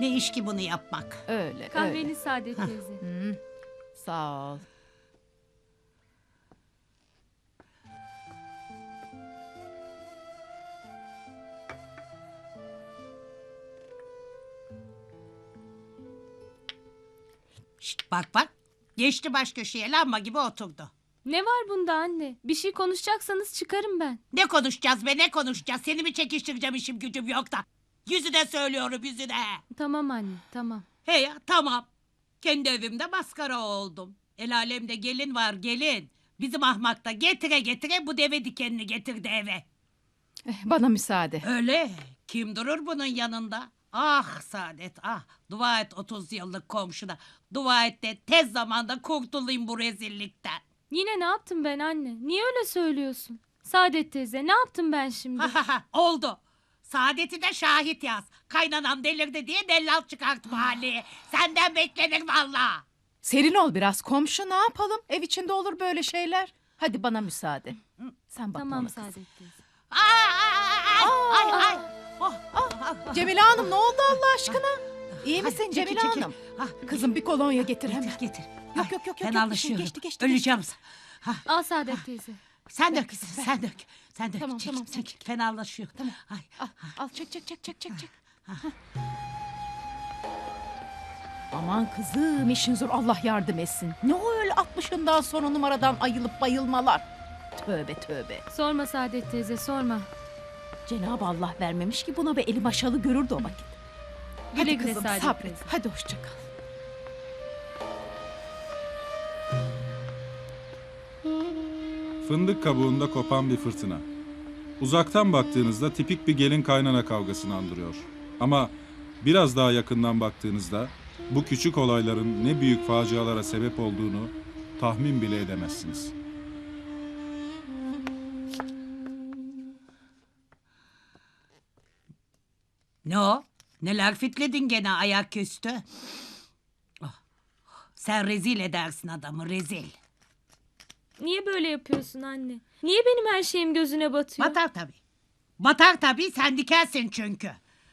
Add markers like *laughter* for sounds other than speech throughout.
Ne iş ki bunu yapmak? Öyle öyle. Kahveni Saadet teyze. Hı, Sağ ol. Şşt, bak bak. Geçti baş köşeye lamba gibi oturdu. Ne var bunda anne? Bir şey konuşacaksanız çıkarım ben. Ne konuşacağız be ne konuşacağız? Seni mi çekiştireceğim işim gücüm yok da. Yüzüne söylüyorum yüzüne. Tamam anne tamam. He ya tamam. Kendi evimde maskara oldum. El alemde gelin var gelin. Bizim ahmakta getire getire bu deve dikenini getirdi eve. Eh, Bana müsaade. Öyle. Kim durur bunun yanında? Ah Saadet ah. Dua et 30 yıllık komşuna. Dua et de tez zamanda kurtulayım bu rezillikten. Yine ne yaptım ben anne? Niye öyle söylüyorsun? Saadet teyze ne yaptım ben şimdi? Ha ha ha oldu. Saadet'i de şahit yaz. Kaynanam delirdi diye dellal çıkart mahalleye. Senden beklenir valla. Serin ol biraz komşu ne yapalım? Ev içinde olur böyle şeyler. Hadi bana müsaade. Sen bak tamam ona kız. Saadet teyze. Ay ay ay. ay. Oh, oh, Cemile Hanım ne oldu Allah aşkına? İyi Hadi, misin çekil, Cemile çekil. Hanım? Ah, Kızım bir kolonya getir hemen. Getir. Yok, Ay, yok, yok, yok, Fenalaşıyorum. geçti, geçti, Öleceğim. Ha, Al Saadet teyze. Sen dök sen dök. Sen dök. Tamam, çek, tamam, sen çek. Fenalaşıyor. Tamam. Ay. Al, al çek çek çek çek çek çek. Aman kızım işin zor Allah yardım etsin. Ne o öyle 60'ından sonra numaradan ayılıp bayılmalar. Tövbe tövbe. Sorma Saadet teyze sorma. Cenab-ı Allah vermemiş ki buna ve eli maşalı görürdü o vakit. Güle Hadi güle kızım Saadet sabret. teyze. Hadi hoşça kal. Fındık kabuğunda kopan bir fırtına. Uzaktan baktığınızda tipik bir gelin kaynana kavgasını andırıyor. Ama biraz daha yakından baktığınızda bu küçük olayların ne büyük facialara sebep olduğunu tahmin bile edemezsiniz. Ne o? Neler fitledin gene ayaküstü? Oh, Sen rezil edersin adamı rezil. Niye böyle yapıyorsun anne? Niye benim her şeyim gözüne batıyor? Batar tabii. Batar tabii sen dikersin çünkü.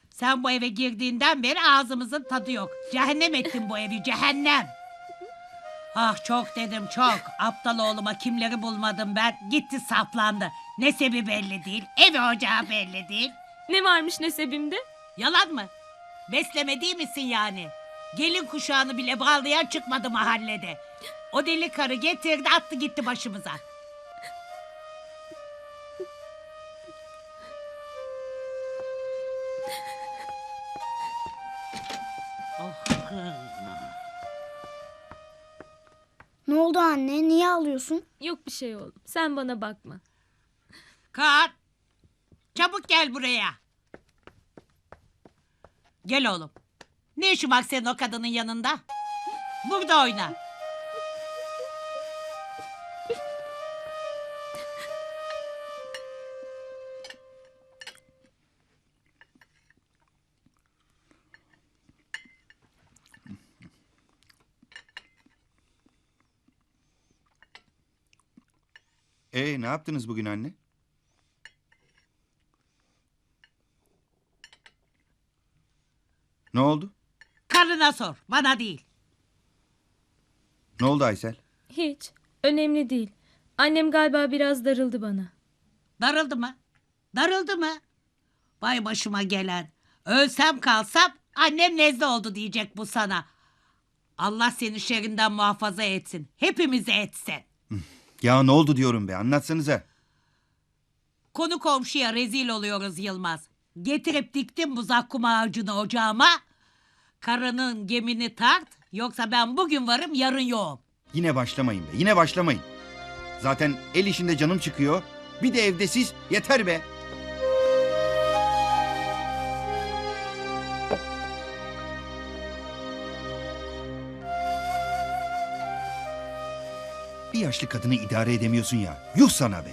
Sen bu eve girdiğinden beri ağzımızın tadı yok. Cehennem ettin bu evi cehennem. Ah çok dedim çok. Aptal oğluma kimleri bulmadım ben. Gitti saplandı. Nesebi belli değil. Evi ocağı belli değil. Ne varmış nesebimde? Yalan mı? Besleme değil misin yani? Gelin kuşağını bile bağlayan çıkmadı mahallede. O deli karı getirdi attı gitti başımıza. Oh. Ne oldu anne? Niye ağlıyorsun? Yok bir şey oğlum. Sen bana bakma. Kaan. Çabuk gel buraya. Gel oğlum. Ne işin var senin o kadının yanında? Burada oyna. Ne yaptınız bugün anne? Ne oldu? Karına sor. Bana değil. Ne oldu Aysel? Hiç. Önemli değil. Annem galiba biraz darıldı bana. Darıldı mı? Darıldı mı? Vay başıma gelen. Ölsem kalsam annem nezle oldu diyecek bu sana. Allah seni şerrinden muhafaza etsin. Hepimizi etsin. Ya ne oldu diyorum be anlatsanıza. Konu komşuya rezil oluyoruz Yılmaz. Getirip diktim bu zakkum ağacını ocağıma. Karının gemini tart. Yoksa ben bugün varım yarın yoğum. Yine başlamayın be yine başlamayın. Zaten el işinde canım çıkıyor. Bir de evde siz yeter be. Bir yaşlı kadını idare edemiyorsun ya. Yuh sana be.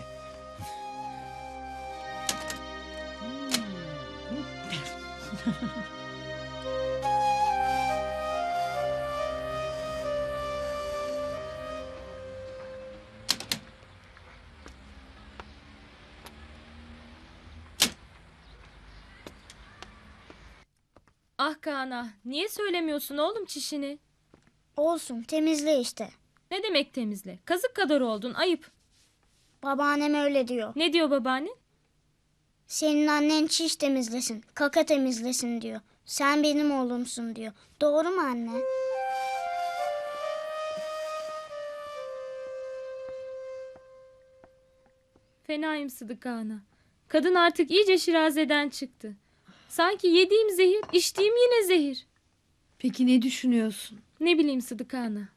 Ah Kaan'a niye söylemiyorsun oğlum çişini? Olsun temizle işte. Demek temizle? Kazık kadar oldun ayıp. Babaannem öyle diyor. Ne diyor babaanne? Senin annen çiş temizlesin, kaka temizlesin diyor. Sen benim oğlumsun diyor. Doğru mu anne? Fenayım Sıdık ana. Kadın artık iyice şirazeden çıktı. Sanki yediğim zehir, içtiğim yine zehir. Peki ne düşünüyorsun? Ne bileyim Sıdık ana.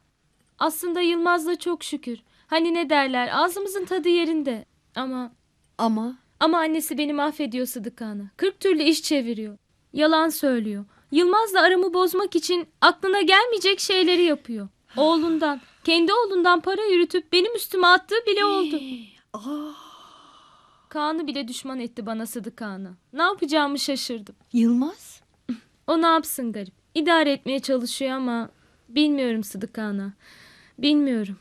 Aslında Yılmaz'la çok şükür. Hani ne derler ağzımızın tadı yerinde. Ama Ama ama annesi beni mahvediyor Sıdık ana. Kırk türlü iş çeviriyor. Yalan söylüyor. Yılmaz'la aramı bozmak için aklına gelmeyecek şeyleri yapıyor. Oğlundan, kendi oğlundan para yürütüp benim üstüme attığı bile oldu. Kaan'ı bile düşman etti bana Sıdık Kaan'ı. Ne yapacağımı şaşırdım. Yılmaz? O ne yapsın garip. İdare etmeye çalışıyor ama bilmiyorum Sıdık Ana. Bilmiyorum.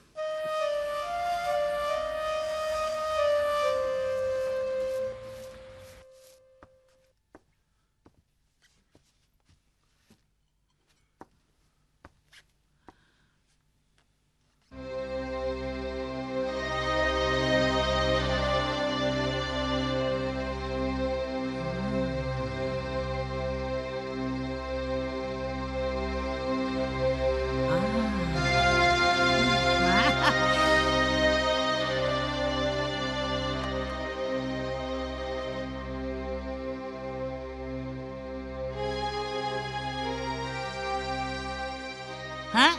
Ha?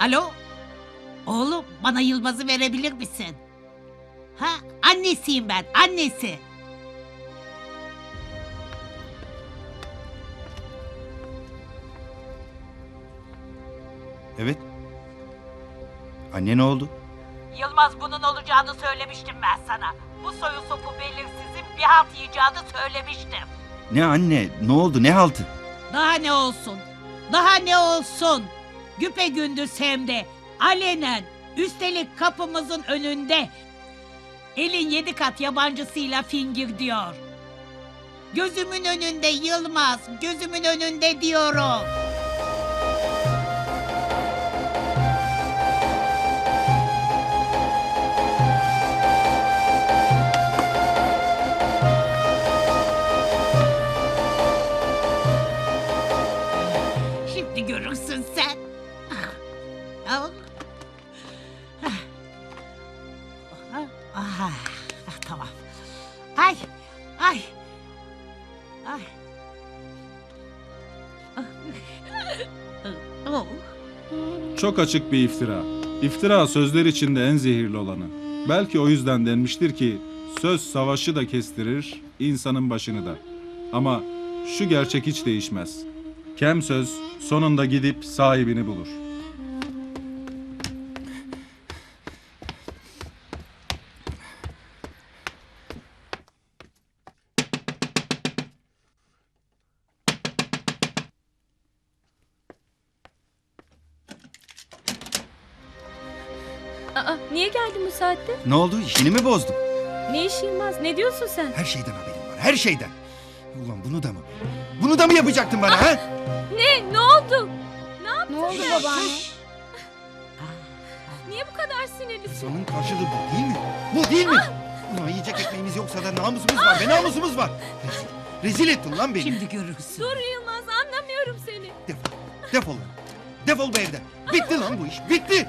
Alo? Oğlum bana Yılmaz'ı verebilir misin? Ha? Annesiyim ben, annesi. Evet. Anne ne oldu? Yılmaz bunun olacağını söylemiştim ben sana. Bu soyu sopu belirsizin bir halt yiyeceğini söylemiştim. Ne anne? Ne oldu? Ne haltı? Daha ne olsun? Daha ne olsun? Güpe gündüz hem de alenen üstelik kapımızın önünde elin yedi kat yabancısıyla fingir diyor. Gözümün önünde Yılmaz, gözümün önünde diyorum. Çok açık bir iftira. İftira sözler içinde en zehirli olanı. Belki o yüzden denmiştir ki söz savaşı da kestirir, insanın başını da. Ama şu gerçek hiç değişmez. Kem söz sonunda gidip sahibini bulur. Ne oldu? İşini mi bozdum? Ne iş Yılmaz? Ne diyorsun sen? Her şeyden haberim var. Her şeyden. Ulan bunu da mı? Bunu da mı yapacaktın bana ha? Ne? Ne oldu? Ne oldu babaanne? Niye bu kadar sinirlisin? Sanın karşılığı bu değil mi? Bu değil mi? Ulan yiyecek ekmeğimiz yoksa da namusumuz var be namusumuz var. Rezil, rezil ettin lan beni. Şimdi görürsün. Dur Yılmaz anlamıyorum seni. Defol. Defol lan. Defol bu evden. Bitti lan bu iş. Bitti.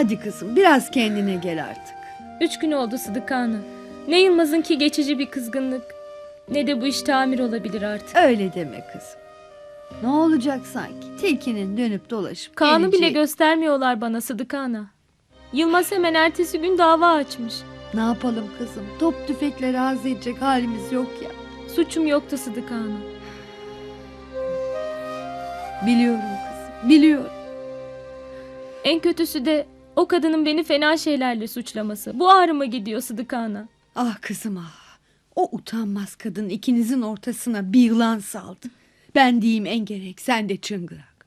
Hadi kızım biraz kendine gel artık. Üç gün oldu Sıdıka Ana. Ne Yılmaz'ınki geçici bir kızgınlık ne de bu iş tamir olabilir artık. Öyle deme kızım. Ne olacak sanki? Tilkinin dönüp dolaşıp Kaan'ı bile geleceği- göstermiyorlar bana Sıdıka Ana. Yılmaz hemen ertesi gün dava açmış. Ne yapalım kızım? Top tüfekle razı edecek halimiz yok ya. Suçum yoktu Sıdıka Ana. Biliyorum kızım, biliyorum. En kötüsü de o kadının beni fena şeylerle suçlaması. Bu ağrıma gidiyor Sıdıka Ana. Ah kızım ah. O utanmaz kadın ikinizin ortasına bir yılan saldı. Ben diyeyim en gerek sen de çıngırak.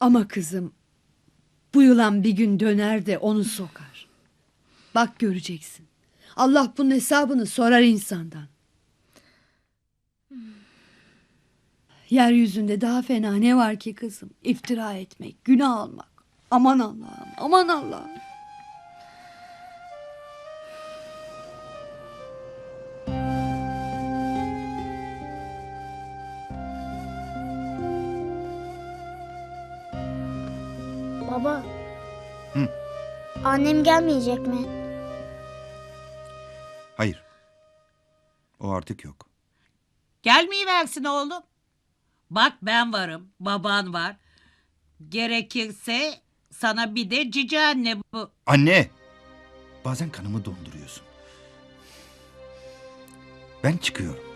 Ama kızım bu yılan bir gün döner de onu sokar. Bak göreceksin. Allah bunun hesabını sorar insandan. Yeryüzünde daha fena ne var ki kızım? İftira etmek, günah almak. Aman Allah'ım, aman Allah'ım. Baba. Hı. Annem gelmeyecek mi? Hayır. O artık yok. Gelmeyi versin oğlum. Bak ben varım, baban var. Gerekirse sana bir de cici anne bu. Anne! Bazen kanımı donduruyorsun. Ben çıkıyorum.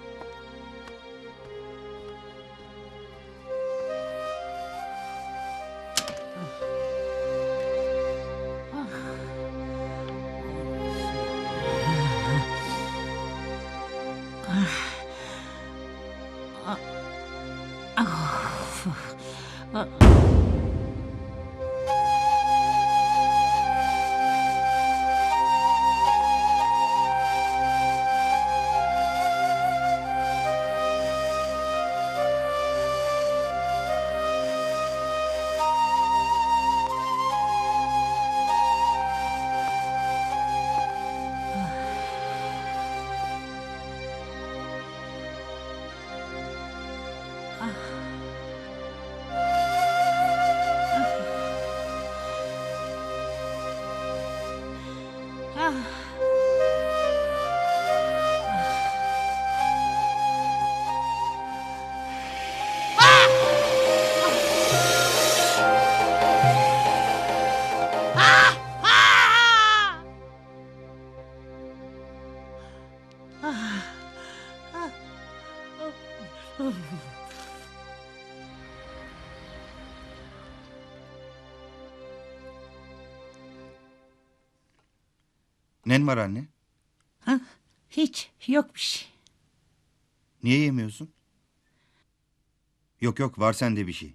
Nen var anne? Ha? Hiç yok bir şey. Niye yemiyorsun? Yok yok var sende bir şey.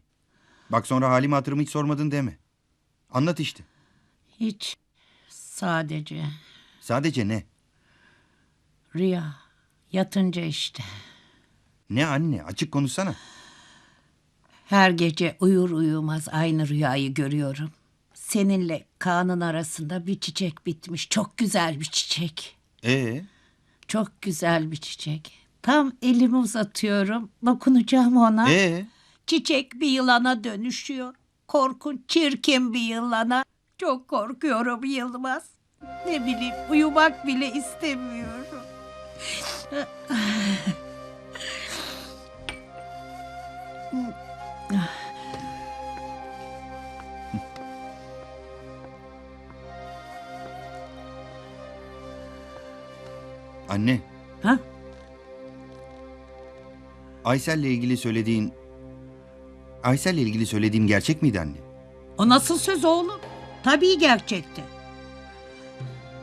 Bak sonra halimi hatırımı hiç sormadın deme. Anlat işte. Hiç. Sadece Sadece ne? rüya. Yatınca işte. Ne anne? Açık konuşsana. Her gece uyur uyumaz aynı rüyayı görüyorum. Seninle Kaan'ın arasında bir çiçek bitmiş. Çok güzel bir çiçek. Ee, Çok güzel bir çiçek. Tam elimi uzatıyorum. Dokunacağım ona. ee, Çiçek bir yılana dönüşüyor. Korkunç, çirkin bir yılana. Çok korkuyorum Yılmaz. Ne bileyim uyumak bile istemiyorum. *laughs* anne. Ha? Aysel'le ilgili söylediğin... Aysel'le ilgili söylediğim gerçek miydi anne? O nasıl söz oğlum? Tabii gerçekti.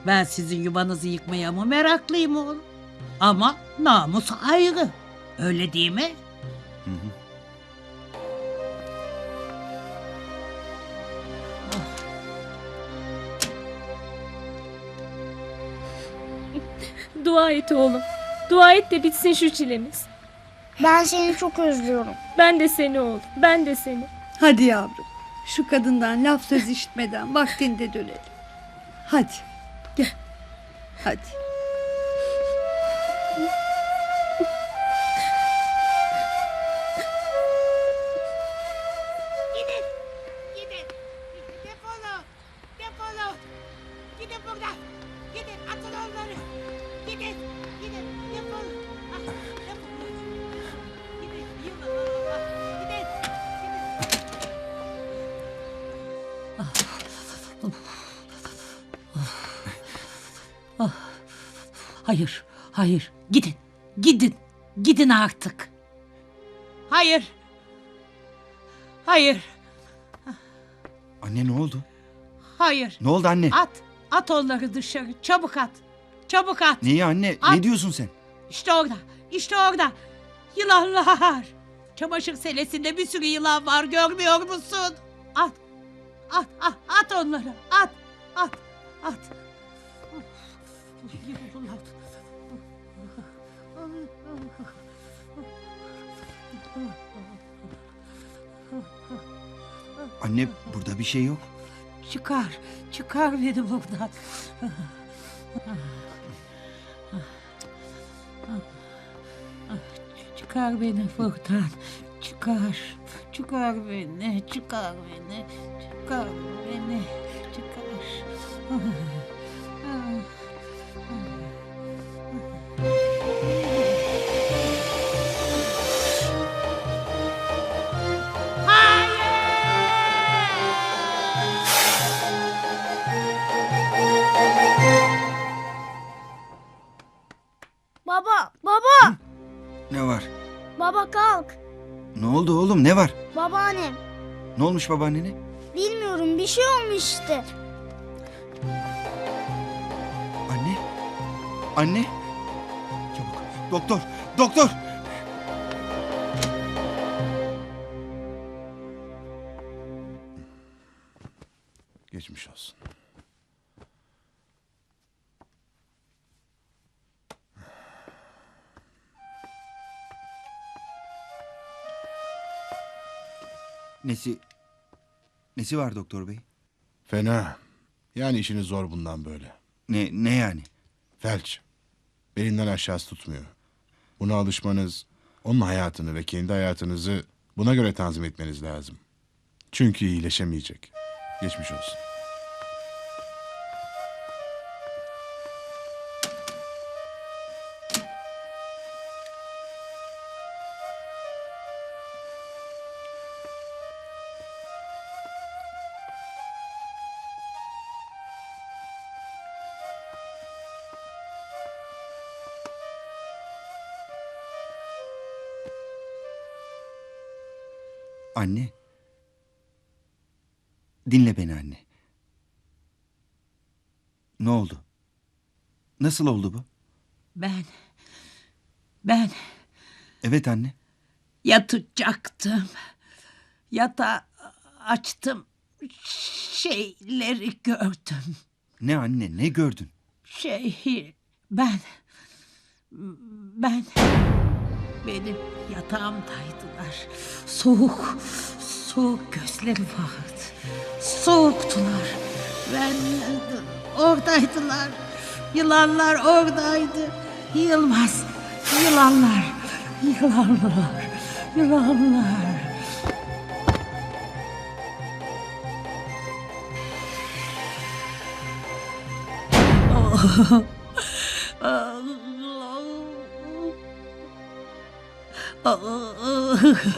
Ben sizin yuvanızı yıkmaya mı meraklıyım oğlum? Ama namus ayrı. Öyle değil mi? Hı hı. Dua et oğlum. Dua et de bitsin şu çilemiz. Ben seni çok özlüyorum. Ben de seni oğlum. Ben de seni. Hadi yavrum. Şu kadından laf söz işitmeden vaktinde dönelim. Hadi. Gel. Hadi. Hayır, hayır. Gidin, gidin, gidin artık. Hayır. Hayır, Anne ne oldu? hayır. Ne oldu anne? At, at onları dışarı. Çabuk at. Çabuk at. Neyi anne? At. Ne diyorsun sen? İşte orada, işte orada. Yılanlar. Çamaşır selesinde bir sürü yılan var görmüyor musun? At, at, at, at onları. At, at, at. Anne burada bir şey yok. Çıkar, çıkar beni buradan. Çıkar beni buradan. Çıkar, çıkar beni, çıkar beni, çıkar beni, çıkar. Ne olmuş babaannene? Bilmiyorum bir şey olmuş işte. Anne? Anne? Çabuk. Doktor! Doktor! Geçmiş olsun. Nesi... Nesi var doktor bey? Fena. Yani işiniz zor bundan böyle. Ne, ne yani? Felç. Belinden aşağısı tutmuyor. Buna alışmanız, onun hayatını ve kendi hayatınızı buna göre tanzim etmeniz lazım. Çünkü iyileşemeyecek. Geçmiş olsun. Anne. Dinle beni anne. Ne oldu? Nasıl oldu bu? Ben, ben Evet anne. yatacaktım. Yatağı açtım. Şeyleri gördüm. Ne anne ne gördün? Şey, ben, ben, benim yatağımdaydılar. Soğuk, soğuk gözleri vardı. Soğuktular. Ben, oradaydılar. Yılanlar oradaydı. Yılmaz, yılanlar, yılanlar, yılanlar. *laughs*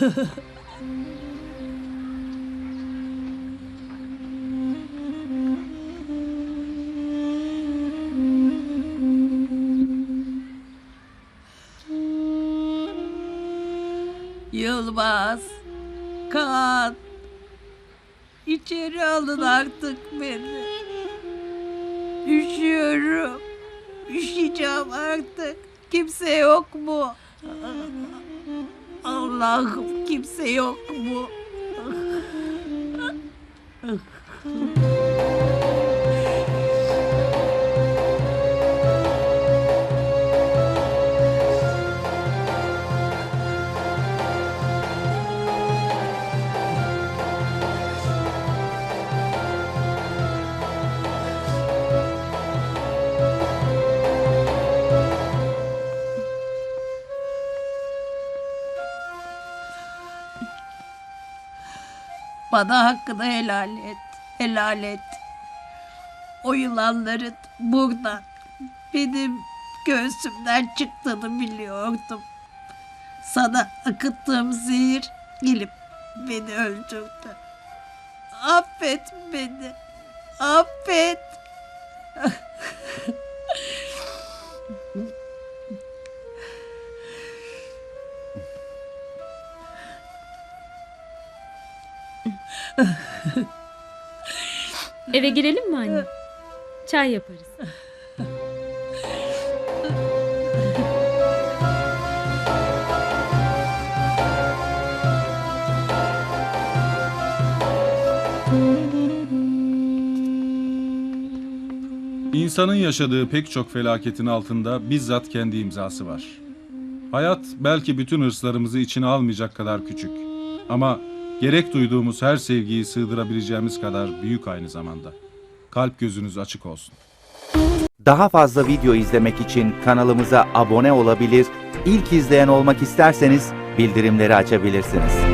Yılmaz, Kaan, içeri alın artık beni. Üşüyorum, üşüyeceğim artık. Kimse yok mu? Allah'ım kimse yok mu? Bana hakkını helal et. Helal et. O yılanların buradan benim göğsümden çıktığını biliyordum. Sana akıttığım zehir gelip beni öldürdü. Affet beni. Affet. Eve girelim mi anne? Çay yaparız. İnsanın yaşadığı pek çok felaketin altında bizzat kendi imzası var. Hayat belki bütün hırslarımızı içine almayacak kadar küçük. Ama gerek duyduğumuz her sevgiyi sığdırabileceğimiz kadar büyük aynı zamanda. Kalp gözünüz açık olsun. Daha fazla video izlemek için kanalımıza abone olabilir, ilk izleyen olmak isterseniz bildirimleri açabilirsiniz.